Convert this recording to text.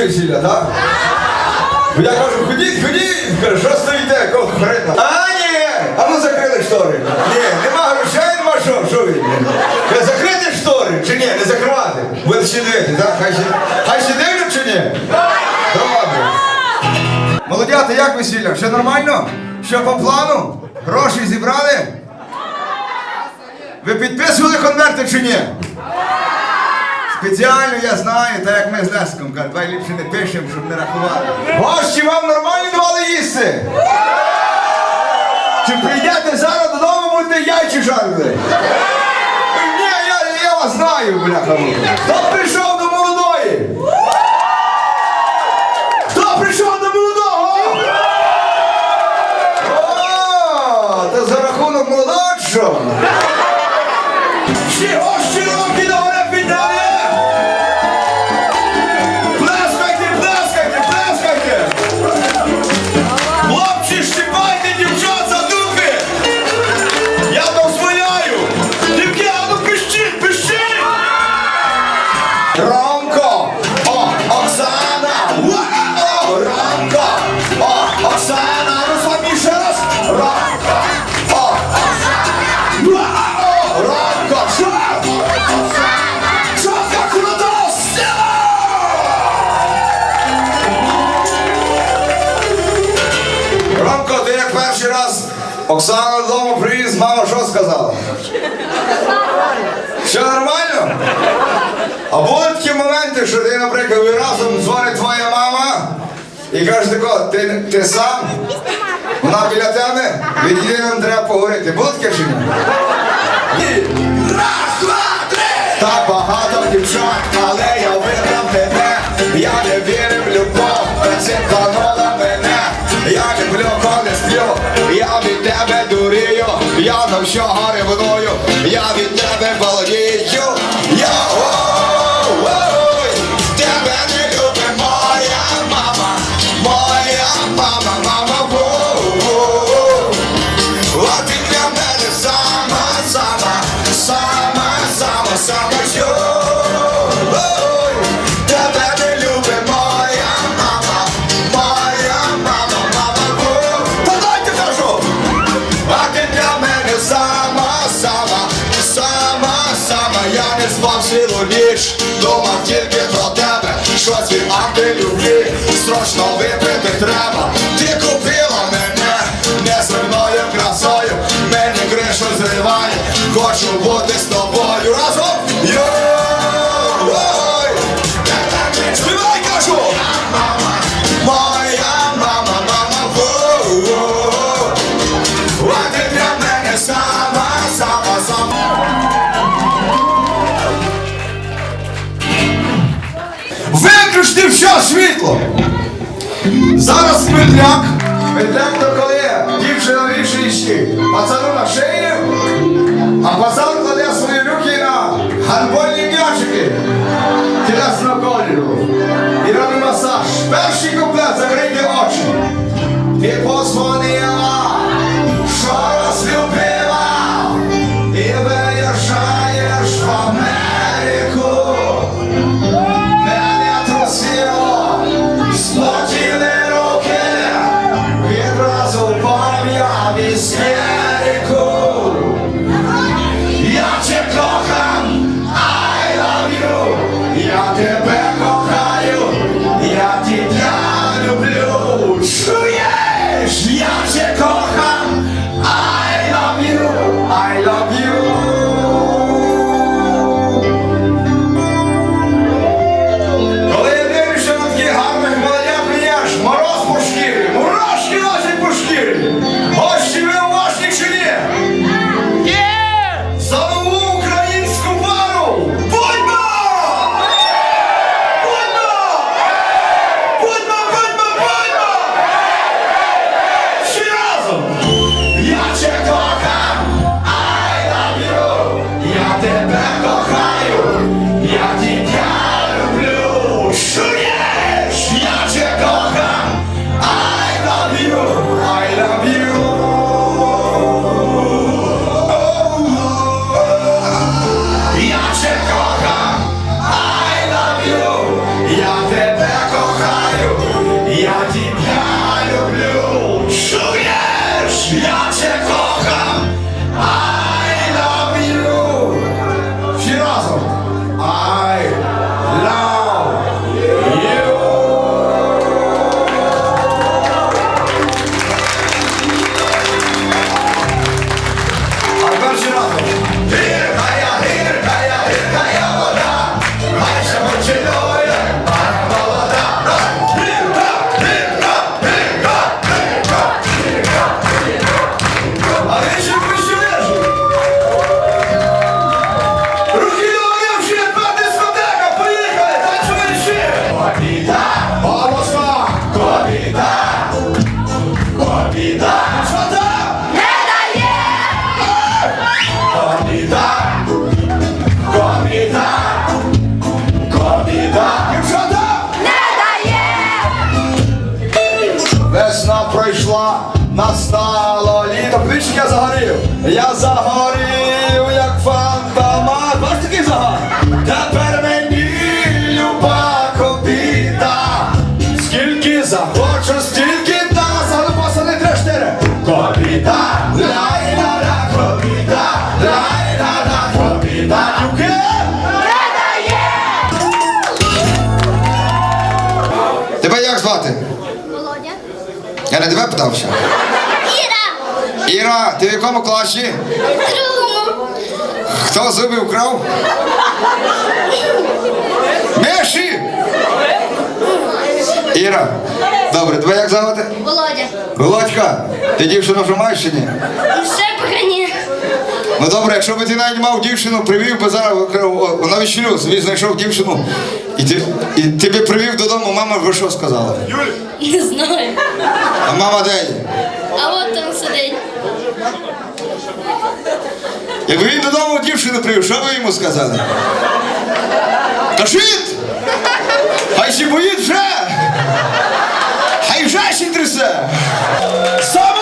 весілля, так? Бо я кажу, ходіть, ходіть, що стоїте, кого? А, ні, а ну закрили штори. Ні, нема грошей, нема що, що ви? Ви закрити штори чи ні, не закривати? Будете ще дивити, так? Хай ще, хай ще дивлять чи ні? Добре. Молодята, як весілля? Все нормально? Що по плану? Гроші зібрали? Ви підписували конверти чи ні? Спеціально я знаю, так як ми з Леском кажуть, давай ліпше не пишемо, щоб не рахувати. Гості вам нормально давали їсти? Чи прийдете зараз додому, будете яйчі жарити? Ні, я, я вас знаю, бляха. Хто прийшов А були такі моменти, що ти, наприклад, ви разом дзвонить твоя мама і каже тако, ти, ти сам? Вона біля тебе? Відійди, нам треба поговорити. Було таке чи ні? Раз, два, три! Так багато дівчат, але я вибрав тебе. Я не вірив в любов, та це планула мене. Я люблю, коли сплю, я від тебе дурію, я на що ревную, я від Roma, wielkie Виключте все світло! Зараз петляк. Петляк то коли дівчина щі. Пацану на шиї, а пацан кладе свої руки на гандбольні м'ячики Тілесно кольору. І робить масаж. Перший куплет, закрийте очі. І позвонила, ก็ใคร Я загорів, як фантомат. Бачиш такий загар? Тепер мені люба кобіта. Скільки захочу, стільки та залипоса не три чотири. Кобіта, лай-ла-ла, кобіта, лай-ла-ла, кобіта. Юки! Тебе як звати? Володя. Я не тебе питався. Іра. Ти в якому класі? Другому. Хто зуби вкрав? Меші! Іра, добре, тебе як звати? Володя. Володька, ти дівчину вже маєш чи ні? Ще поки ні. Ну добре, якщо б ти навіть мав дівчину, привів би зараз на вечерю, собі знайшов дівчину, і ти, і ти би привів додому, мама би що сказала? Не знаю. А мама де? А от там сидить. Якби він додому дівчину привів, що ви йому сказали? Кажіть! Хай ще боїть вже! Хай вже ще трясе! Саме